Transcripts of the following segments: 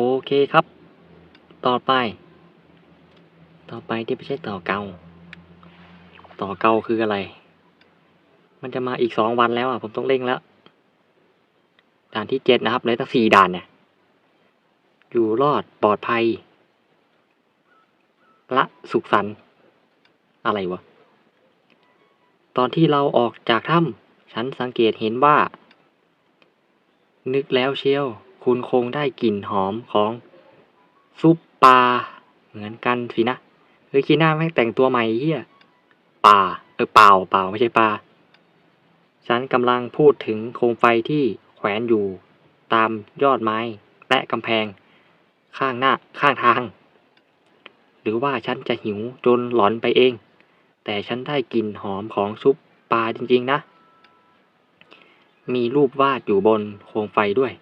โอเคครับ ต่อไป ต่อไปที่ไม่ใช่ต่อเกา ต่อเกาคืออะไร มันจะมาอีกสองวันแล้วอะ ผมต้องเร่งแล้ว ด่านที่เจ็ดนะครับเลยตั้งสี่ด่านเนี่ย อยู่รอดปลอดภัย ละสุขสันต์อะไรวะ ตอนที่เราออกจากถ้ำฉันสังเกตเห็นว่า นึกแล้วเชียว คุณคงได้กลิ่นหอมของซุปปลาเหมือนกันสินะเฮ้ยคีน่าแม่งแต่งตัวใหม่เฮียป่าเออเปล่าเปล่าไม่ใช่ปลาฉันกำลังพูดถึงโคมไฟที่แขวนอยู่ตามยอดไม้และกำแพง ข้างหน้าข้างทาง หรือว่าฉันจะหิวจนหลอนไปเอง แต่ฉันได้กลิ่นหอมของซุปปลาจริงๆนะ มีรูปวาดอยู่บนโคมไฟด้วย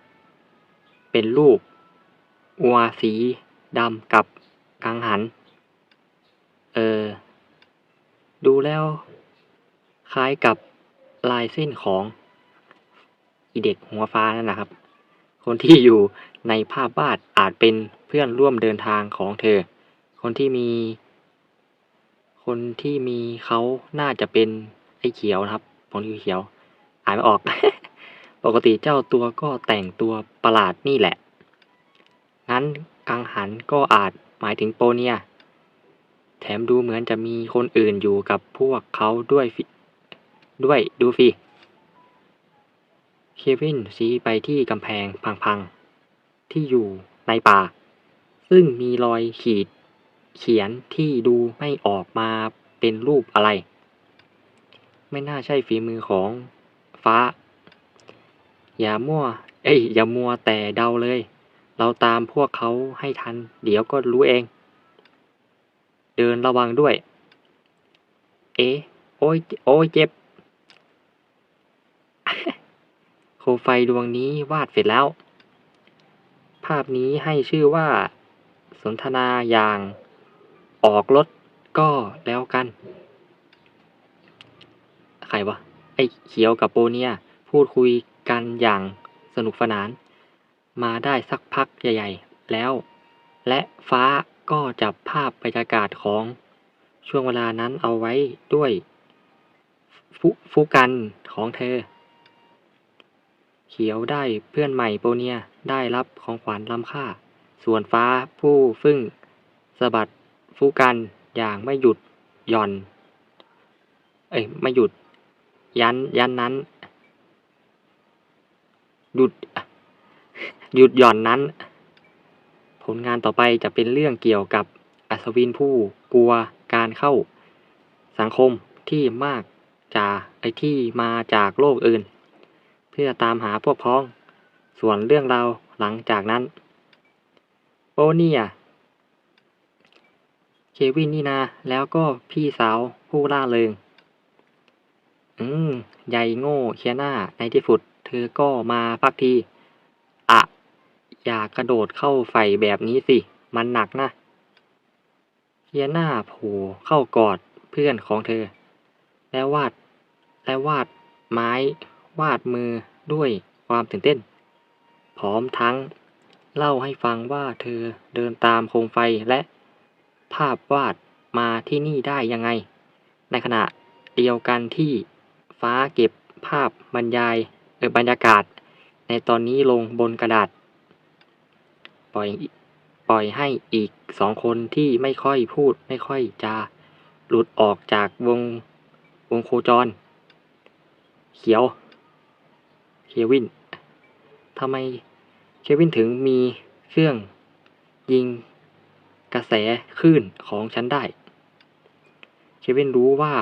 เป็นรูปวัวสีดำกับกังหัน เออ ดูแล้ว คล้ายกับลายเส้นของอีเด็กหัวฟ้านั่นนะครับ คนที่อยู่ในภาพวาดอาจเป็นเพื่อนร่วมเดินทางของเธอ คนที่มี คนที่มีเขาน่าจะเป็นไอ้เขียวนะครับผมที่เขียว อ่านไม่ออก ปกติเจ้าตัวก็แต่งตัวประหลาดนี่แหละ งั้นกังหันก็อาจหมายถึงโปเนีย แถมดูเหมือนจะมีคนอื่นอยู่กับพวกเขาด้วยด้วยดูฟิเควินชี้ไปที่กำแพงพังๆ ที่อยู่ในป่า ซึ่งมีรอยขีด เขียนที่ดูไม่ออกมาเป็นรูปอะไร ไม่น่าใช่ฝีมือของฟ้า อย่ามั่ว เอ้ย อย่ามัวแต่เดาเลย เราตามพวกเขาให้ทัน เดี๋ยวก็รู้เอง เดินระวังด้วย เอ๊โอ้ย โอ้ยเจ็บ โคไฟดวงนี้วาดเสร็จแล้ว ภาพนี้ให้ชื่อว่า สนทนาอย่างออกรถก็แล้วกัน ใครวะ ไอ้เขียวกับโปเนีย พูดคุย กันอย่างสนุกสนาน มาได้สักพักใหญ่ๆ แล้ว และฟ้าก็จับภาพบรรยากาศของช่วงเวลานั้นเอาไว้ด้วยฟฟุกันของเธอ เขียวได้เพื่อนใหม่โปเนียได้รับของขวัญล้ำค่า ส่วนฟ้าผู้ฟึ่งสะบัดฟุกันอย่างไม่หยุดหย่อน เอ้ยไม่หยุด ยันยันนั้น หยุด หยุดหย่อนนั้น ผลงานต่อไปจะเป็นเรื่องเกี่ยวกับอัศวินผู้กลัวการเข้าสังคมที่มากจากไอที่มาจากโลกอื่น เพื่อตามหาพวกพ้อง ส่วนเรื่องราวหลังจากนั้น โอเนี่ยเควินนี่นาแล้วก็พี่สาวผู้ล่าเริง อืม ใหญ่โง่เคียหน้าในที่สุด เธอก็มาพักที อะอย่ากระโดดเข้าไฟแบบนี้สิ มันหนักนะเคียหน้าโผล่เข้ากอดเพื่อนของเธอ แล้วาดแล้ววาดไม้วาดมือด้วยความตื่นเต้น พร้อมทั้งเล่าให้ฟังว่าเธอเดินตามโคมไฟและภาพวาดมาที่นี่ได้ยังไง ในขณะเดียวกันที่ฟ้าเก็บภาพบรรยาย เออบรรยากาศ ในตอนนี้ลงบนกระดาษ ปล่อยปล่อยให้อีกสองคนที่ไม่ค่อยพูดไม่ค่อยจะหลุดออกจากวงวงโคจร เขียว เควินทำไมเควินถึงมีเครื่องยิงกระแสคลื่นของฉันได้ เควินรู้ว่า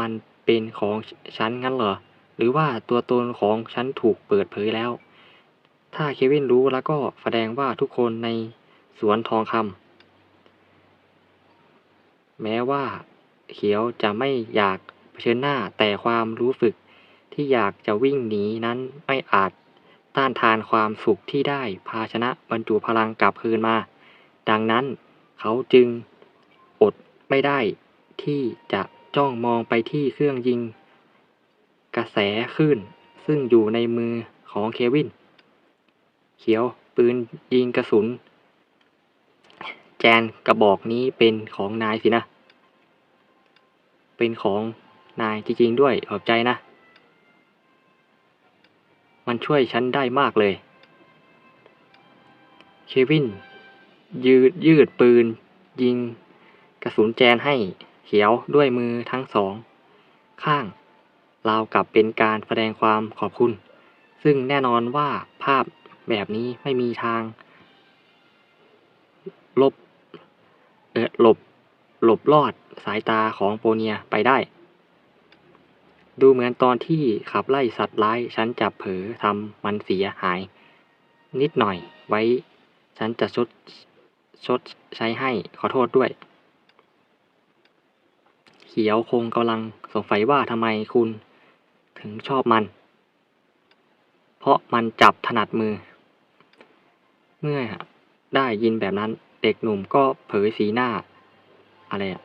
มันเป็นของฉันงั้นเหรอ หรือว่าตัวตนของฉันถูกเปิดเผยแล้ว ถ้าเควินรู้แล้วก็แสดงว่าทุกคนในสวนทองคำแม้ว่าเขียวจะไม่อยากเผชิญหน้าแต่ความรู้สึกที่อยากจะวิ่งหนีนั้นไม่อาจต้านทานความสุขที่ได้ภาชนะบรรจุพลังกลับคืนมา ดังนั้นเขาจึงอดไม่ได้ที่จะจ้องมองไปที่เครื่องยิง กระแสคลื่นซึ่งอยู่ในมือของเควิน เขียวปืนยิงกระสุน แจนกระบอกนี้เป็นของนายสินะ เป็นของนายจริงๆด้วยขอบใจนะ มันช่วยฉันได้มากเลย เควิน ยืดยืดปืน ยิง กระสุนแจนให้เขียวด้วยมือทั้งสอง ข้าง ราวกับเป็นการแสดงความขอบคุณ ซึ่งแน่นอนว่าภาพแบบนี้ไม่มีทาง ลบเออหลบ หลบลอดสายตาของโปเนียไปได้ ดูเหมือนตอนที่ขับไล่สัตว์ร้าย ฉันจะเผลอทำมันเสียหาย นิดหน่อยไว้ ฉันจะชดชดใช้ให้ขอโทษด้วย เขียวคงกำลังสงสัยว่าทำไมคุณ ถึงชอบมัน เพราะมันจับถนัดมือ เมื่อได้ยินแบบนั้น เด็กหนุ่มก็เผยสีหน้า อะไรอะ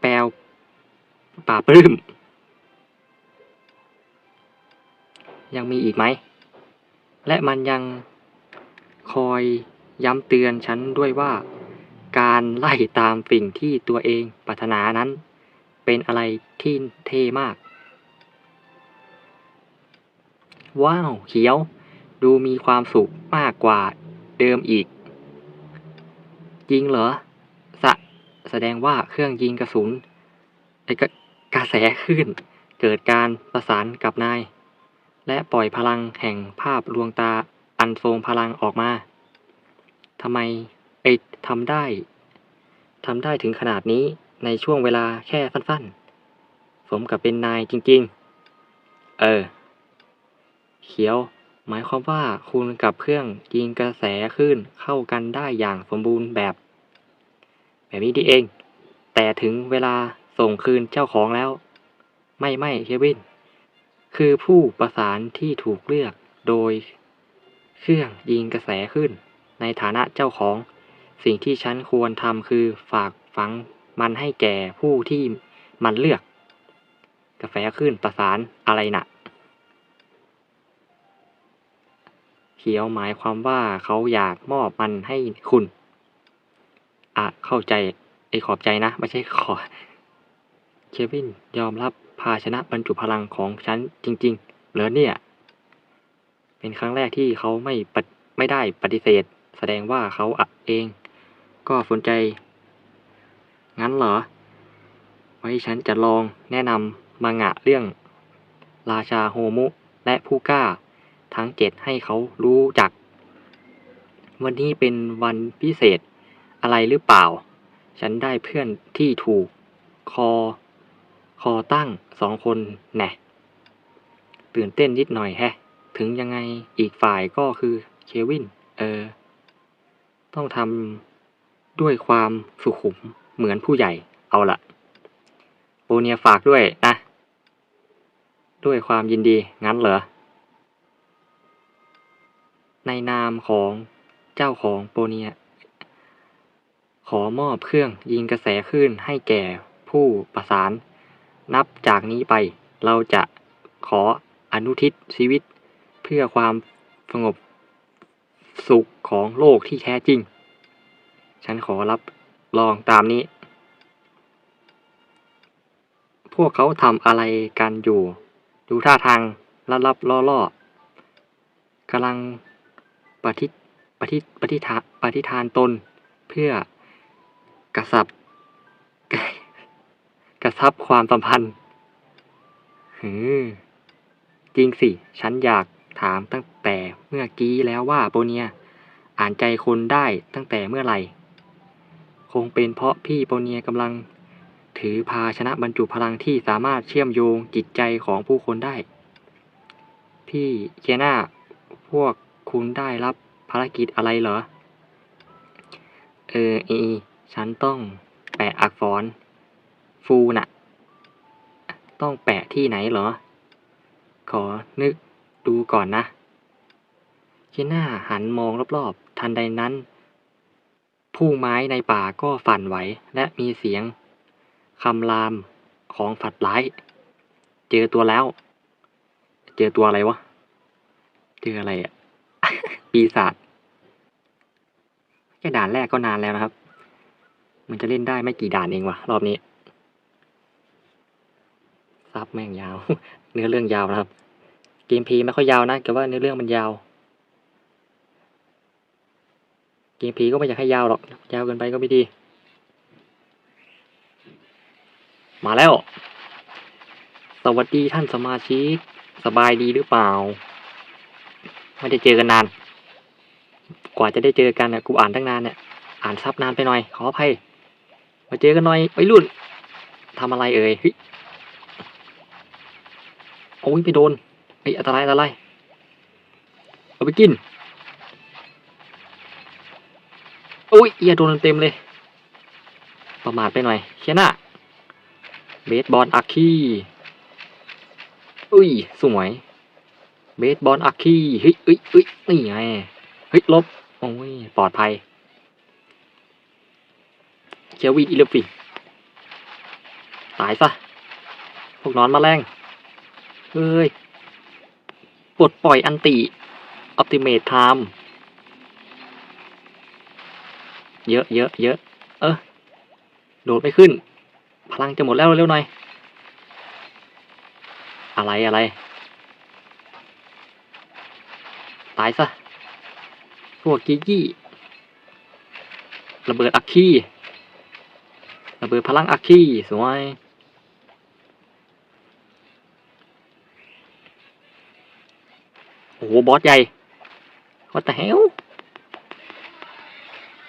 แปลป่าปลื้ม ยังมีอีกไหม และมันยังคอยย้ำเตือนฉันด้วยว่า การไล่ตามสิ่งที่ตัวเองปรารถนานั้น เป็นอะไรที่เท่มาก ว้าว เขียว ดูมีความสุขมากกว่าเดิมอีก ยิงเหรอ สะ แสดงว่าเครื่องยิงกระสุนไอ้กกระแสขึ้น เกิดการประสานกับนาย และปล่อยพลังแห่งภาพลวงตาอันทรงพลังออกมาทำไมไอ้ทำได้ทำได้ถึงขนาดนี้ ในช่วงเวลาแค่สั้นๆ สมกับเป็นนายจริงๆ เออ เขียว หมายความว่าคุณกับเครื่องยิงกระแสคลื่นเข้ากันได้อย่างสมบูรณ์แบบ แบบนี้ดีเอง แต่ถึงเวลาส่งคืนเจ้าของแล้ว ไม่ไม่เควิน คือผู้ประสานที่ถูกเลือกโดย เครื่องยิงกระแสขึ้น ในฐานะเจ้าของ สิ่งที่ฉันควรทำคือฝากฝัง มันให้แก่ผู้ที่มันเลือก กาแฟขึ้นประสานอะไรนะ่ะ เขียวหมายความว่าเขาอยากมอบมันให้คุณ อะ เข้าใจไอ้ขอบใจนะ ไม่ใช่ขอ เควินยอมรับภาชนะบรรจุพลังของฉันจริง ๆ เหรอเนี่ย เป็นครั้งแรกที่เขาไม่ปฏิไม่ได้ปฏิเสธ แสดงว่าเขาอะเอง ก็สนใจ งั้นเหรอ ไว้ฉันจะลองแนะนำมังงะเรื่อง ราชาโฮมุและผู้กล้า ทั้งเจ็ดให้เขารู้จัก วันนี้เป็นวันพิเศษอะไรหรือเปล่า ฉันได้เพื่อนที่ถูก คอ คอตั้งสองคนแน่ตื่นเต้นนิดหน่อยแฮะ ถึงยังไงอีกฝ่ายก็คือเควิน เออ ต้องทำด้วยความสุขุม เหมือนผู้ใหญ่เอาละโอเนียฝากด้วยนะ ด้วยความยินดีงั้นเหรอ ในนามของเจ้าของโปเนีย ขอมอบเครื่องยิงกระแสคลื่นให้แก่ผู้ประสาน นับจากนี้ไปเราจะขออนุทิศชีวิตเพื่อความสงบสุขของโลกที่แท้จริง ฉันขอรับ รองตามนี้ พวกเขาทำอะไรกันอยู่ ดูท่าทางลับลับล่อล่อกำลังปฏิปฏิปฏิทาปฏิทานตนเพื่อกระสับกระซับความสัมพันธ์หือจริงสิ ฉันอยากถามตั้งแต่เมื่อกี้แล้วว่าโปเนีย อ่านใจคนได้ตั้งแต่เมื่อไหร่ งเป็นเพราะพี่โปเนียกำลัง ถือภาชนะบรรจุพลังที่สามารถเชื่อมโยงจิตใจของผู้คนได้ พี่เจน่าพวกคุณได้รับภารกิจอะไรเหรอ เออเอฉันต้องแปะอักษร ฟูน่ะ ต้องแปะที่ไหนเหรอ ขอนึกดูก่อนนะเจน่าหันมองรอบๆ ทันใดนั้น ผู้ไม้ในป่าก็ฝันไหวและมีเสียงคำรามของฝัดร้าย เจอตัวแล้ว เจอตัวอะไรวะ เจออะไรอะปีศาจแค่ด่านแรกก็นานแล้วนะครับ มันจะเล่นได้ไม่กี่ด่านเองวะรอบนี้ ซับแม่งยาว เนื้อเรื่องยาวนะครับ เกมพลย์ไม่ค่อยยาวนะแต่ว่าเนื้อเรื่องมันยาว เกมเพลย์ก็ไม่อยากให้ยาวหรอก ยาวเกินไปก็ไม่ดี มาแล้ว สวัสดีท่านสมาชิก สบายดีหรือเปล่า ไม่ได้เจอกันนาน กว่าจะได้เจอกันเนี่ยกูอ่านตั้งนานเนี่ย อ่านซับนานไปหน่อย ขออภัย มาเจอกันหน่อยไว้รุ่นทำอะไรเอ่ยเฮ้ยโอ้ยไปโดนไอ้อันตรายอันตรายเอาไปกินโอุ้ยเอียโดนเต็มเลย ประมาทไปหน่อยเชียน่ะเบสบอลอาคีอุ้ยสวยเบสบอลอาคีเฮ้ยเฮ้ยเฮ้ยนี่ไงเฮ้ยลบโอ้ยปลอดภัยเคียววีอีเลฟีตายซะพวกนอนมาแรงเฮ้ยปลดปล่อยอันติออ t ติเม e ไทม์ เยอะเยอะเยอะเออโดดไม่ขึ้น พลังจะหมดแล้วเร็วหน่อย อะไรอะไร ตายซะพวกกิกกี้ระเบิดอัคคีระเบิดพลังอัคคีสวยโอ้โหบอสใหญ่ What the hell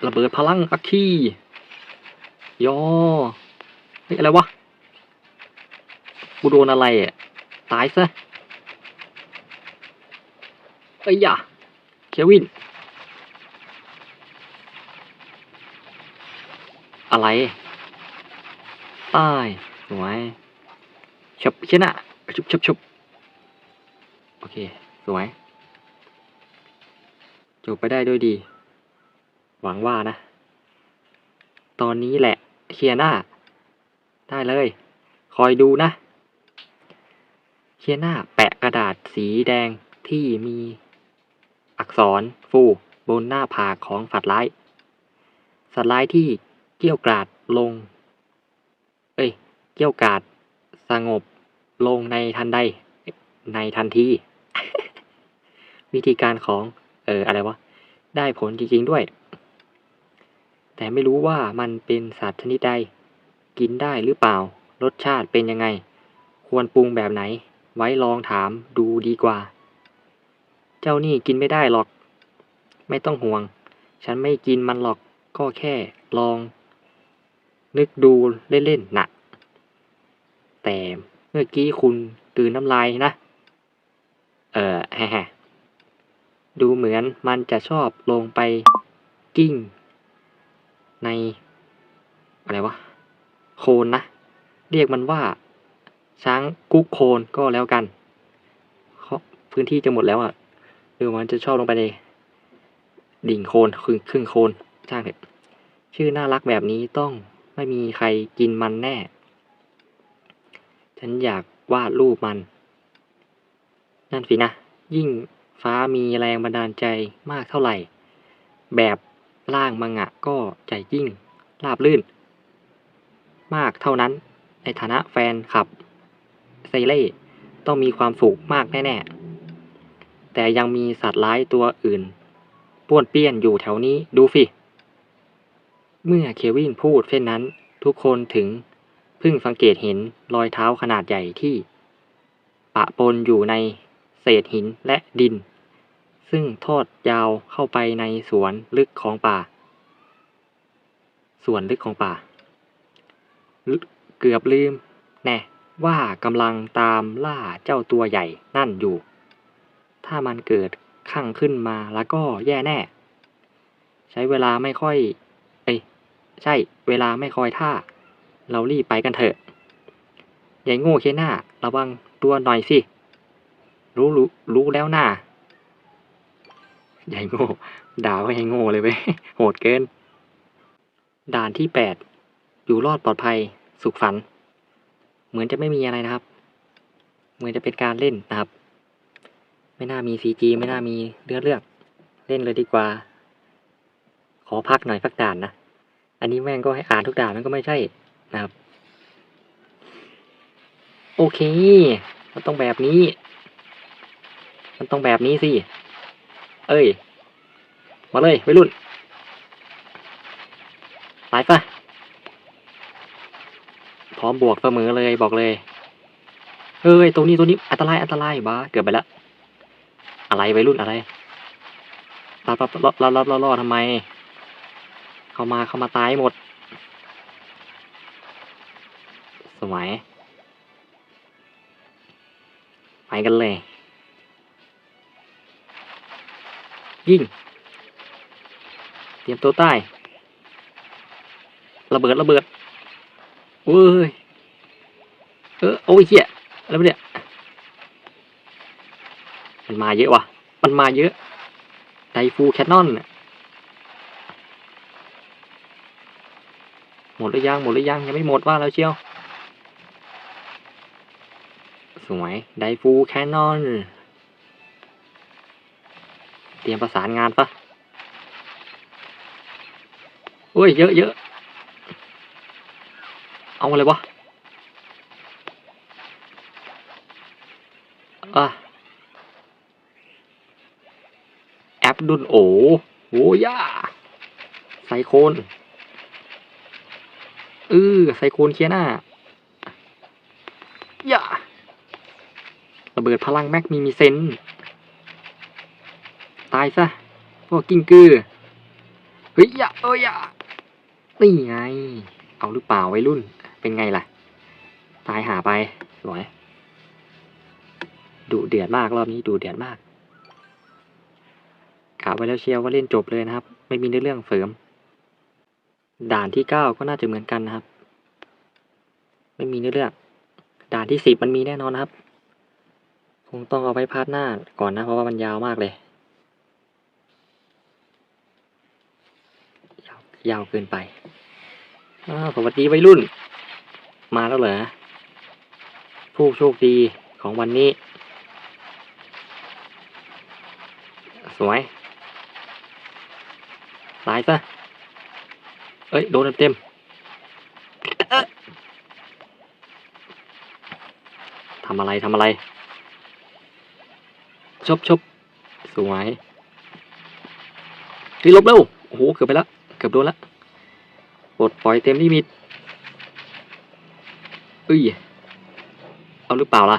ระเบิดพลังอัคคียอเฮ้ยอะไรวะกูโดนอะไรอะ ตายซะเอ้ยอย่าเควิน อะไรตายสวยชุบชนะชุบชุบชุบโอเค สวยจบไปได้ด้วยดี หวังว่านะ ตอนนี้แหละ เคลียร์หน้า ได้เลย คอยดูนะ เคลียร์หน้าแปะกระดาษสีแดงที่มี อักษรฟูบนหน้าผากของฝัดร้ายสัตว์ร้ายที่เกี้ยวกราดลง เอ้ย เกี้ยวกราดสงบลงในทันใด ในทันที วิธีการของ เอออะไรวะ ได้ผลจริง ๆ ด้วย แต่ไม่รู้ว่ามันเป็นสัตว์ชนิดใด กินได้หรือเปล่า รสชาติเป็นยังไง ควรปรุงแบบไหน ไว้ลองถามดูดีกว่า เจ้านี่กินไม่ได้หรอก ไม่ต้องห่วง ฉันไม่กินมันหรอกก็แค่ลอง นึกดูเล่นๆนะแต่เมื่อกี้คุณกลืนน้ำลายนะ เออแฮะดูเหมือนมันจะชอบลงไปกิ้ง ในอะไรวะโคนนะ เรียกมันว่า ช้างกุ๊กโคนก็แล้วกันเพราะพื้นที่จะหมดแล้วอะเออมันจะชอบลงไปในดิ่งโคนครึ่งครึ่งโคนช่างเถอะชื่อน่ารักแบบนี้ต้องไม่มีใครกินมันแน่ ฉันอยากวาดรูปมัน นั่นสินะ ยิ่งฟ้ามีแรงบันดาลใจมากเท่าไหร่ แบบ ร่างมังงะก็ใจยิ่งราบลื่น มากเท่านั้น ในฐานะแฟนคลับไซเล่ต้องมีความสุขมากแน่ ๆ แต่ยังมีสัตว์ร้ายตัวอื่น ป้วนเปี้ยนอยู่แถวนี้ดูฟิเมื่อเควินพูดเช่นนั้น ทุกคนถึงเพิ่งสังเกตเห็นรอยเท้าขนาดใหญ่ที่ปะปนอยู่ในเศษหินและดิน ซึ่งทอดยาวเข้าไปในสวนลึกของป่า สวนลึกของป่า เกือบลืม แน่ว่ากำลังตามล่าเจ้าตัวใหญ่นั่นอยู่ ถ้ามันเกิดขังขึ้นมาแล้วก็แย่แน่ ใช้เวลาไม่ค่อย เอ้ยใช่ เวลาไม่คอยท่า เรารีบไปกันเถอะยายโง่เคหน้า ระวังตัวหน่อยสิ รู้รู้รู้แล้วหน่า ยายโง่ด่าว่ายายโง่เลยเว้ยโหดเกิน ด่านที่แปดอยู่รอดปลอดภัยสุขสันต์เหมือนจะไม่มีอะไรนะครับ เหมือนจะเป็นการเล่นนะครับ ไม่น่ามีซีจีไม่น่ามีเรื่องเรื่องเล่นเลยดีกว่า ขอพักหน่อยสักด่านนะ อันนี้แม่งก็ให้อ่านทุกด่านมันก็ไม่ใช่นะครับ โอเค มันต้องแบบนี้ มันต้องแบบนี้สิ เอ้ย มาเลยวัยรุ่นตายปะพร้อมบวกเสมอเลยบอกเลย เฮ้ย ตรงนี้ ตรงนี้ อันตราย อันตรายบ้า เกือบไปล้วอะไรวัยรุ่นอะไรรอดรอดรอดรอรอรอรอทำไม เข้ามา เข้ามาตายหมด สวย ไปกันเลย ยิง เตรียมตัวใต้ระเบิดระเบิดเว้ย เออโอ้ยเหี้ยอะไรวเนี่ย มันมาเยอะว่ะ มันมาเยอะไดฟูแคนนอนหมดหรือยังหมดหรือยังยังไม่หมดว่าแล้วเชียว สวยไดฟูแคนนอน ตรียมประสานงานปะเฮ้ยเยอะเยอะเอาอะไรวะอะแอปดุลโอโหย่าไซโคนเออไซโคนเคียหน้าย่าระเบิดพลังแม็กมีมีเซน ตายซะ พวกกิ้งกือ เฮ้ยอย่าเอ้ยอย่านี่ไง เอาหรือเปล่าไว้รุ่น เป็นไงล่ะ ตายหาไป สวย ดูเดือดมากรอบนี้ดูเดือดมากกะไว้แล้วเชียวว่าเล่นจบเลยนะครับ ไม่มีเรื่องเสริม ด่านที่เก้าก็น่าจะเหมือนกันนะครับ ไม่มีเนื้อเรื่อง ด่านที่สิบมันมีแน่นอนนะครับ คงต้องเอาไว้พาร์ทหน้าก่อนนะเพราะว่ามันยาวมากเลย ยาวเกินไปอ้าวสวัสดีวัยรุ่น มาแล้วเหรอ ผู้โชคดีของวันนี้ สวย ตายซะ เอ้ย โดนเต็มทำอะไรทำอะไร ชบชบสวยรีลบเร็ว โอ้โห เกือบไปแล้ว เกือบโดนล้วปลดปล่อยเต็มลิมิตเอ้ย เอาหรือเปล่าล่ะ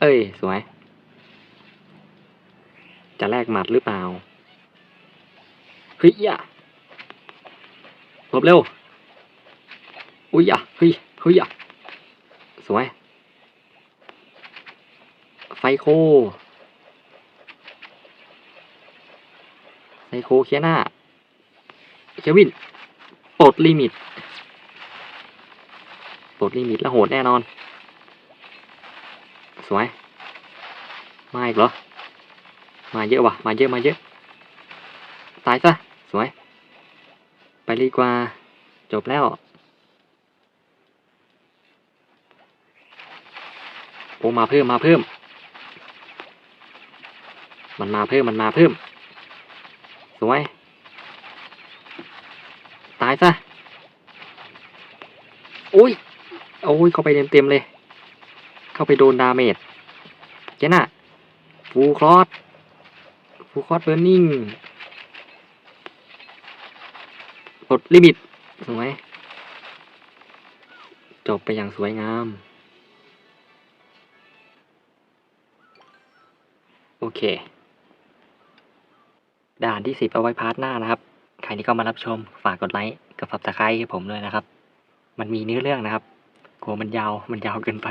เอ้ย สวย จะแลกหมัดหรือเปล่าเฮ้ยอย่าหลบเร็ว อุ้ยอย่าเฮ้ยเฮ้ยอย่าสวย ไฟโคไซโคเคียหน้า เควินปลดลิมิตปลดลิมิตแล้วโหดแน่นอน สวย มาอีกเหรอ มาเยอะว่ะ มาเยอะมาเยอะ ตายซะ สวย ไปดีกว่า จบแล้ว โอ้มาเพิ่มมาเพิ่ม มันมาเพิ่มมันมาเพิ่ม สวย ตายซะโอ้ยโอ้ยเข้าไปเต็มเต็มๆเลย เข้าไปโดนดาเมจเจน่ะฟูคลอสฟูคลอสเบอร์นิ่งปลดลิมิตสวยจบไปอย่างสวยงาม โอเค ด่านที่สิบเอาไว้พาร์ทหน้านะครับ ใครที่เข้ามารับชมฝากกดไลค์กับฝับตะไคร้ให้ผมด้วยนะครับ มันมีเนื้อเรื่องนะครับกลัวมันยาวมันยาวเกินไป